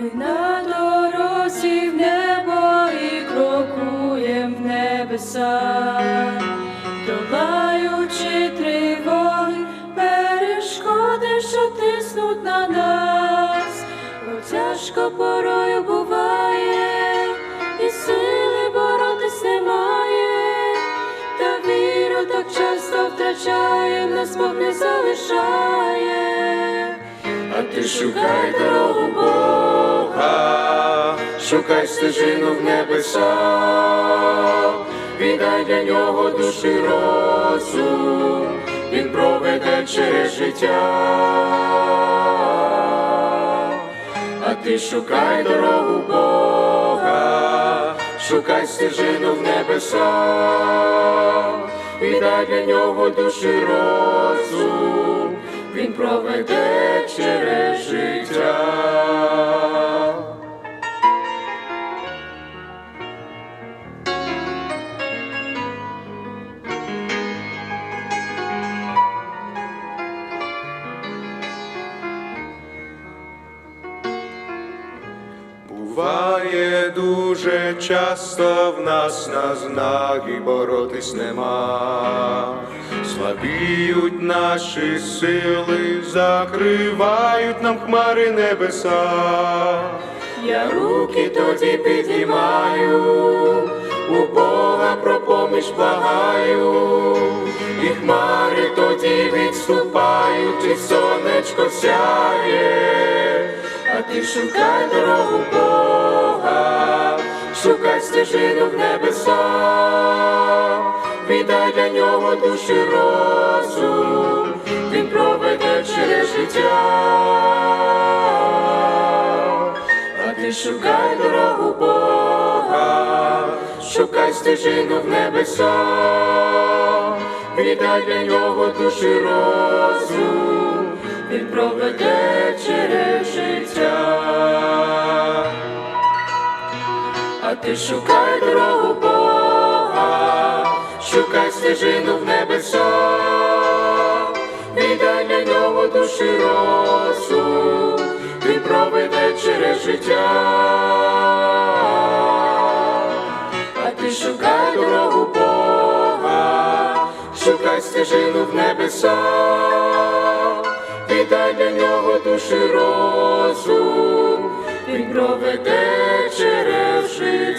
На дорозі в небо і крокуєм в небеса, долаючи тривоги, перешкоди, що тиснуть на нас, бо тяжко порою буває, і сили боротись немає, та віру так часто втрачає, нас Бог не залишає. А ти шукай дорогу шукай стежину в небеса, віддай для нього душі розум, він проведе через життя. А ти шукай дорогу Бога, шукай стежину в небеса, віддай для нього душі розум, він проведе через життя. Буває дуже часто в нас на знак і боротись нема. Слабіють наші сили, закривають нам хмари небеса. Я руки тоді підіймаю, у Бога про поміч благаю, і хмари тоді відступають, і сонечко сяє, ти шукай дорогу Бога, шукай стежину в небеса, віддай для нього душі розум, він проведе через життя. А ти шукай дорогу Бога, шукай стежину в небеса, віддай для нього душі розум, він проведе Ти шукай дорогу Бога, шукай стежину в небеса, віддай для нього душі розум, він проведе через життя. А ти шукай дорогу Бога, шукай стежину в небеса, віддай для нього душі розум, він проведе через життя.